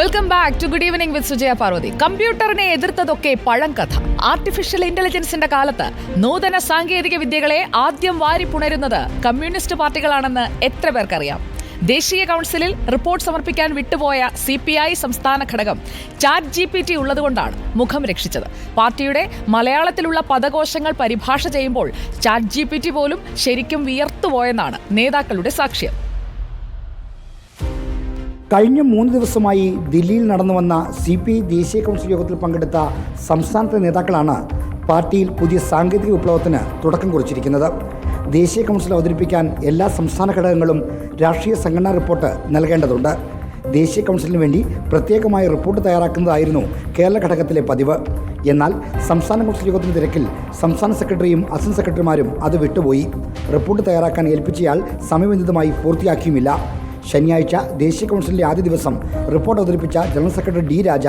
Welcome back to good evening with Sujaya Parvathy കമ്പ്യൂട്ടറിനെ എതിർത്തതൊക്കെ കഥ artificial ഇന്റലിജൻസിന്റെ കാലത്ത് നൂതന സാങ്കേതിക വിദ്യകളെ ആദ്യം വാരിപ്പുണരുന്നത് കമ്മ്യൂണിസ്റ്റ് പാർട്ടികളാണെന്ന് എത്ര പേർക്കറിയാം? ദേശീയ കൗൺസിലിൽ റിപ്പോർട്ട് സമർപ്പിക്കാൻ വിട്ടുപോയ സി പി ഐ സംസ്ഥാന ഘടകം ചാറ്റ് ജി പി ടി ഉള്ളതുകൊണ്ടാണ് മുഖം രക്ഷിച്ചത്. പാർട്ടിയുടെ മലയാളത്തിലുള്ള പദകോശങ്ങൾ പരിഭാഷ ചെയ്യുമ്പോൾ ചാറ്റ് ജി പി ടി പോലും ശരിക്കും വിയർത്തുപോയെന്നാണ് നേതാക്കളുടെ സാക്ഷ്യം. കഴിഞ്ഞ മൂന്ന് ദിവസമായി ദില്ലിയിൽ നടന്നു വന്ന സി പി ഐ ദേശീയ കൗൺസിൽ യോഗത്തിൽ പങ്കെടുത്ത സംസ്ഥാനത്തെ നേതാക്കളാണ് പാർട്ടിയിൽ പുതിയ സാങ്കേതിക വിപ്ലവത്തിന് തുടക്കം കുറിച്ചിരിക്കുന്നത്. ദേശീയ കൗൺസിൽ അവതരിപ്പിക്കാൻ എല്ലാ സംസ്ഥാന ഘടകങ്ങളും രാഷ്ട്രീയ സംഘടനാ റിപ്പോർട്ട് നൽകേണ്ടതുണ്ട്. ദേശീയ കൗൺസിലിന് വേണ്ടി പ്രത്യേകമായ റിപ്പോർട്ട് തയ്യാറാക്കുന്നതായിരുന്നു കേരള ഘടകത്തിലെ പതിവ്. എന്നാൽ സംസ്ഥാന കൗൺസിൽ യോഗത്തിന് തിരക്കിൽ സംസ്ഥാന സെക്രട്ടറിയും അസിസ്റ്റന്റ് സെക്രട്ടറിമാരും അത് വിട്ടുപോയി. റിപ്പോർട്ട് തയ്യാറാക്കാൻ ഏൽപ്പിച്ചയാൾ സമയബന്ധിതമായി പൂർത്തിയാക്കിയുമില്ല. ശനിയാഴ്ച ദേശീയ കൗൺസിലിന്റെ ആദ്യ ദിവസം റിപ്പോർട്ട് അവതരിപ്പിച്ച general secretary D Raja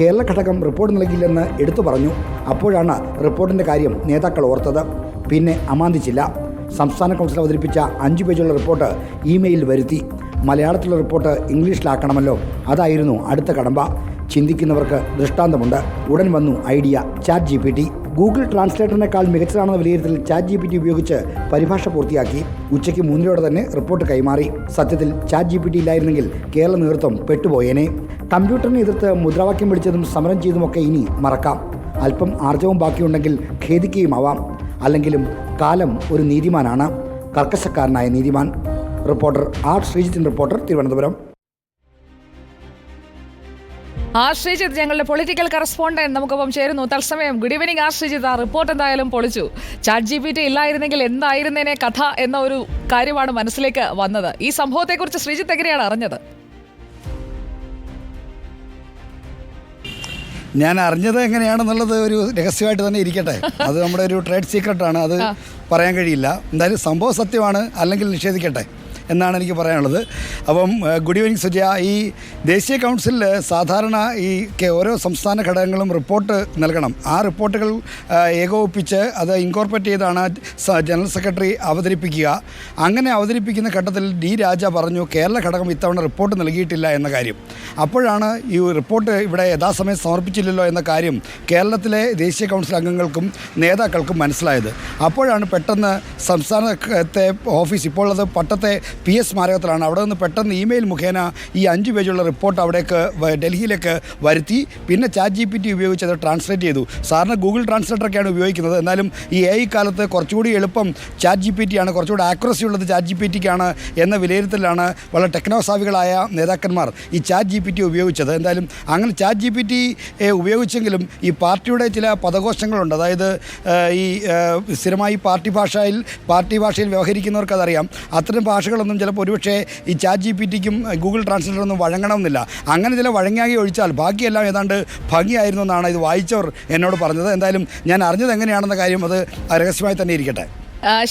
Kerala ഘടകം റിപ്പോർട്ട് നൽകിയില്ലെന്ന് എടുത്തു പറഞ്ഞു. അപ്പോഴാണ് റിപ്പോർട്ടിന്റെ കാര്യം നേതാക്കൾ ഓർത്തത്. പിന്നെ അമാന്തിച്ചില്ല സംസ്ഥാന കൗൺസിൽ അവതരിപ്പിച്ച അഞ്ച് പേജുള്ള റിപ്പോർട്ട് ഇമെയിൽ വരുത്തി. മലയാളത്തിലുള്ള റിപ്പോർട്ട് ഇംഗ്ലീഷിലാക്കണമല്ലോ. അതായിരുന്നു അടുത്ത കടമ്പ. ചിന്തിക്കുന്നവർക്ക് ദൃഷ്ടാന്തമുണ്ട്. ഉടൻ വന്നു ഐഡിയ. ചാറ്റ് ജി ഗൂഗിൾ ട്രാൻസ്ലേറ്ററിനേക്കാൾ മികച്ചതാണെന്ന വിലയിരുത്തൽ ചാറ്റ് ജി പി ടി ഉപയോഗിച്ച് പരിഭാഷ പൂർത്തിയാക്കി. ഉച്ചയ്ക്ക് മൂന്നിലോടെ തന്നെ റിപ്പോർട്ട് കൈമാറി. സത്യത്തിൽ ചാറ്റ് ജി പി ടി ഇല്ലായിരുന്നെങ്കിൽ കേരള നേതൃത്വം പെട്ടുപോയേനെ. കമ്പ്യൂട്ടറിനെ എതിർത്ത് മുദ്രാവാക്യം വിളിച്ചതും സമരം ചെയ്തുമൊക്കെ ഇനി മറക്കാം. അല്പം ആർജവും ബാക്കിയുണ്ടെങ്കിൽ ഖേദിക്കുകയും ആവാം. അല്ലെങ്കിലും കാലം ഒരു നീതിമാനാണ്. കർക്കശക്കാരനായ നീതിമാൻ. റിപ്പോർട്ടർ ആർ ശ്രീജിത്തിൻ റിപ്പോർട്ടർ തിരുവനന്തപുരം. ആശ്രയിച്ചിത് ഞങ്ങളുടെ പൊളിറ്റിക്കൽ കറസ്പോണ്ടന്റ് നമുക്കൊപ്പം ചേരുന്നു. തത്സമയം ഗുഡ് ഈവനിങ് ആശ്രയിച്ചിത് ആ റിപ്പോർട്ട് എന്തായാലും പൊളിച്ചു. ചാറ്റ് ജി പി ടി ഇല്ലായിരുന്നെങ്കിൽ എന്തായിരുന്നേനെ കഥ എന്ന ഒരു കാര്യമാണ് മനസ്സിലേക്ക് വന്നത്. ഈ സംഭവത്തെക്കുറിച്ച് ശ്രീജിത്ത് എങ്ങനെയാണ് അറിഞ്ഞത്? ഞാൻ അറിഞ്ഞത് എങ്ങനെയാണെന്നുള്ളത് ഒരു രഹസ്യമായിട്ട് തന്നെ ഇരിക്കട്ടെ. അത് നമ്മുടെ ഒരു ട്രേഡ് സീക്രട്ടാണ് അത് പറയാൻ കഴിയില്ല. എന്തായാലും സംഭവം സത്യമാണ്. അല്ലെങ്കിൽ നിഷേധിക്കട്ടെ. എന്നാണ് എനിക്ക് പറയാനുള്ളത്. അപ്പം ഗുഡ് ഈവനിങ് സുജയ. ഈ ദേശീയ കൗൺസിലിൽ സാധാരണ ഈ ഓരോ സംസ്ഥാന ഘടകങ്ങളും റിപ്പോർട്ട് നൽകണം. ആ റിപ്പോർട്ടുകൾ ഏകോപിപ്പിച്ച് അത് ഇൻകോർപ്പറേറ്റ് ചെയ്താണ് ജനറൽ സെക്രട്ടറി അവതരിപ്പിക്കുക. അങ്ങനെ അവതരിപ്പിക്കുന്ന ഘട്ടത്തിൽ ഡി രാജ പറഞ്ഞു കേരള ഘടകം ഇത്തവണ റിപ്പോർട്ട് നൽകിയിട്ടില്ല എന്ന കാര്യം. അപ്പോഴാണ് ഈ റിപ്പോർട്ട് ഇവിടെ യഥാസമയം സമർപ്പിച്ചില്ലല്ലോ എന്ന കാര്യം കേരളത്തിലെ ദേശീയ കൗൺസിൽ അംഗങ്ങൾക്കും നേതാക്കൾക്കും മനസ്സിലായത്. അപ്പോഴാണ് പെട്ടെന്ന് സംസ്ഥാനത്തെ ഓഫീസ് ഇപ്പോൾ അത് പട്ടത്തെ പി എസ് സ്മാരകത്തിലാണ്. അവിടെ നിന്ന് പെട്ടെന്ന് ഇമെയിൽ മുഖേന ഈ അഞ്ച് പേജുള്ള റിപ്പോർട്ട് അവിടേക്ക് ഡൽഹിയിലേക്ക് വരുത്തി. പിന്നെ ചാറ്റ് ജി പി ടി ഉപയോഗിച്ച് അത് ട്രാൻസ്ലേറ്റ് ചെയ്തു. സാറിന് ഗൂഗിൾ ട്രാൻസ്ലേറ്ററൊക്കെയാണ് ഉപയോഗിക്കുന്നത്. എന്നാലും ഈ എ ഐ കാലത്ത് കുറച്ചുകൂടി എളുപ്പം ചാറ്റ് ജി പി ടി ആണ്. കുറച്ചുകൂടി ആക്യുറസി ഉള്ളത് ചാറ്റ് ജി പി ടിക്കാണ് എന്ന വിലയിരുത്തലാണ് വളരെ ടെക്നോസാവികളായ നേതാക്കന്മാർ ഈ ചാറ്റ് ജി പി ടി ഉപയോഗിച്ചത്. എന്തായാലും അങ്ങനെ ചാറ്റ് ജി പി ടി ഉപയോഗിച്ചെങ്കിലും ഈ പാർട്ടിയുടെ ചില പദകോശങ്ങളുണ്ട്. അതായത് ഈ സ്ഥിരമായി പാർട്ടി ഭാഷയിൽ പാർട്ടി ഭാഷയിൽ വ്യവഹരിക്കുന്നവർക്ക് അതറിയാം. അത്തരം ഭാഷകളൊന്നും ചിലപ്പോൾ ഒരുപക്ഷേ ഈ ചാറ്റ് ജി പി ടിക്കും ഗൂഗിൾ ട്രാൻസ്ലേറ്ററൊന്നും വഴങ്ങണമെന്നില്ല. അങ്ങനെ ചില വഴങ്ങിയാകെ ഒഴിച്ചാൽ ബാക്കിയെല്ലാം ഏതാണ്ട് ഭംഗിയായിരുന്നു എന്നാണ് ഇത് വായിച്ചവർ എന്നോട് പറഞ്ഞത്. എന്തായാലും ഞാൻ അറിഞ്ഞത് എങ്ങനെയാണെന്ന കാര്യം അത് രഹസ്യമായി തന്നെ ഇരിക്കട്ടെ.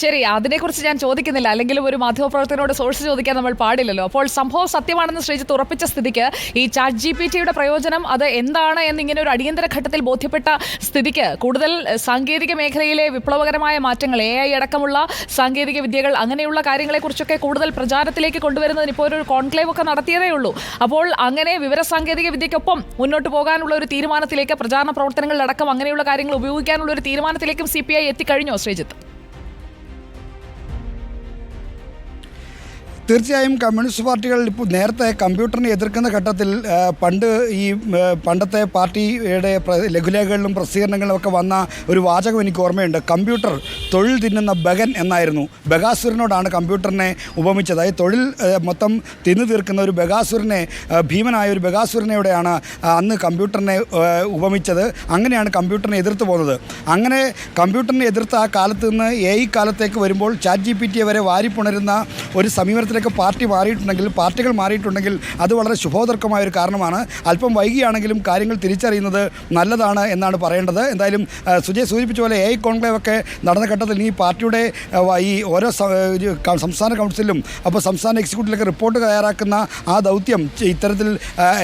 ശരി അതിനെക്കുറിച്ച് ഞാൻ ചോദിക്കുന്നില്ല. അല്ലെങ്കിലും ഒരു മാധ്യമപ്രവർത്തകനോട് സോഴ്സ് ചോദിക്കാൻ നമ്മൾ പാടില്ലല്ലോ. അപ്പോൾ സംഭവം സത്യമാണെന്ന് ശ്രീജിത്ത് ഉറപ്പിച്ച സ്ഥിതിക്ക് ഈ ചാറ്റ് ജി പി ടിയുടെ പ്രയോജനം അത് എന്താണ് എന്നിങ്ങനെ ഒരു അടിയന്തര ഘട്ടത്തിൽ ബോധ്യപ്പെട്ട സ്ഥിതിക്ക് കൂടുതൽ സാങ്കേതിക മേഖലയിലെ വിപ്ലവകരമായ മാറ്റങ്ങൾ എ ഐ അടക്കമുള്ള സാങ്കേതിക വിദ്യകൾ അങ്ങനെയുള്ള കാര്യങ്ങളെക്കുറിച്ചൊക്കെ കൂടുതൽ പ്രചാരത്തിലേക്ക് കൊണ്ടുവരുന്നതിന് ഇപ്പോൾ ഒരു കോൺക്ലേവ് ഒക്കെ നടത്തിയതേ ഉള്ളൂ. അപ്പോൾ അങ്ങനെ വിവര സാങ്കേതിക വിദ്യയ്ക്കൊപ്പം മുന്നോട്ട് പോകാനുള്ള ഒരു തീരുമാനത്തിലേക്ക് പ്രചാരണ പ്രവർത്തനങ്ങളിലടക്കം അങ്ങനെയുള്ള കാര്യങ്ങൾ ഉപയോഗിക്കാനുള്ള ഒരു തീരുമാനത്തിലേക്കും സി പി ഐ എത്തിക്കഴിഞ്ഞോ ശ്രീജിത്ത്? തീർച്ചയായും കമ്മ്യൂണിസ്റ്റ് പാർട്ടികൾ ഇപ്പോൾ നേരത്തെ കമ്പ്യൂട്ടറിനെ എതിർക്കുന്ന ഘട്ടത്തിൽ പണ്ട് ഈ പണ്ടത്തെ പാർട്ടിയുടെ ലഘുലേഖകളിലും പ്രസിദ്ധീകരണങ്ങളിലും ഒക്കെ വന്ന ഒരു വാചകം എനിക്ക് ഓർമ്മയുണ്ട്. കമ്പ്യൂട്ടർ തൊഴിൽ തിന്നുന്ന ബഗൻ എന്നായിരുന്നു. ബഗാസുരനോടാണ് കമ്പ്യൂട്ടറിനെ ഉപമിച്ചത്. അതായത് തൊഴിൽ മൊത്തം തിന്നു തീർക്കുന്ന ഒരു ബഗാസുരനെ ഭീമനായ ഒരു ബഗാസുരനെയോടെയാണ് അന്ന് കമ്പ്യൂട്ടറിനെ ഉപമിച്ചത്. അങ്ങനെയാണ് കമ്പ്യൂട്ടറിനെ എതിർത്ത് പോകുന്നത്. അങ്ങനെ കമ്പ്യൂട്ടറിനെ എതിർത്ത ആ കാലത്ത് നിന്ന് എ കാലത്തേക്ക് വരുമ്പോൾ ചാറ്റ് ജി പി ടി വരെ വാരിപ്പുണരുന്ന ഒരു സമീപനത്തിലേക്ക് പാർട്ടി മാറിയിട്ടുണ്ടെങ്കിൽ പാർട്ടികൾ മാറിയിട്ടുണ്ടെങ്കിൽ അത് വളരെ ശുഭോദർക്കമായ ഒരു കാരണമാണ്. അല്പം വൈകിയാണെങ്കിലും കാര്യങ്ങൾ തിരിച്ചറിയുന്നത് നല്ലതാണ് എന്നാണ് പറയേണ്ടത്. എന്തായാലും സുജയ് സൂചിപ്പിച്ച പോലെ എ ഐ കോൺക്ലേവ് ഒക്കെ നടന്ന ഘട്ടത്തിൽ ഈ പാർട്ടിയുടെ ഈ ഓരോ സംസ്ഥാന കൗൺസിലും അപ്പോൾ സംസ്ഥാന എക്സിക്യൂട്ടീവിലൊക്കെ റിപ്പോർട്ട് തയ്യാറാക്കുന്ന ആ ദൗത്യം ഇത്തരത്തിൽ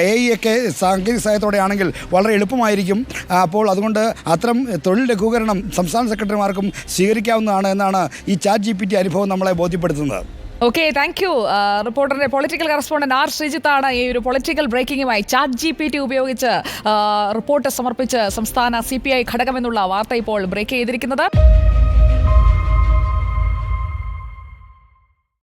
എ ഐ ഒക്കെ സാങ്കേതിക സഹായത്തോടെയാണെങ്കിൽ വളരെ എളുപ്പമായിരിക്കും. അപ്പോൾ അതുകൊണ്ട് അത്തരം തൊഴിൽ ലഘൂകരണം സംസ്ഥാന സെക്രട്ടറിമാർക്കും സ്വീകരിക്കാവുന്നതാണ് എന്നാണ് ഈ ചാറ്റ് ജി പി ടി അനുഭവം നമ്മളെ ബോധ്യപ്പെടുത്തുന്നത്. ഓക്കെ താങ്ക് യു റിപ്പോർട്ടറിന്റെ പൊളിറ്റിക്കൽ കറസ്പോണ്ടന്റ് ആർ ശ്രീജിത്താണ് ഈ ഒരു പൊളിറ്റിക്കൽ ബ്രേക്കിംഗുമായി ചാറ്റ് ജി പി ടി ഉപയോഗിച്ച് റിപ്പോർട്ട് സമർപ്പിച്ച് സംസ്ഥാന സി പി ഐ ഘടകമെന്നുള്ള വാർത്ത ഇപ്പോൾ ബ്രേക്ക് ചെയ്തിരിക്കുന്നത്.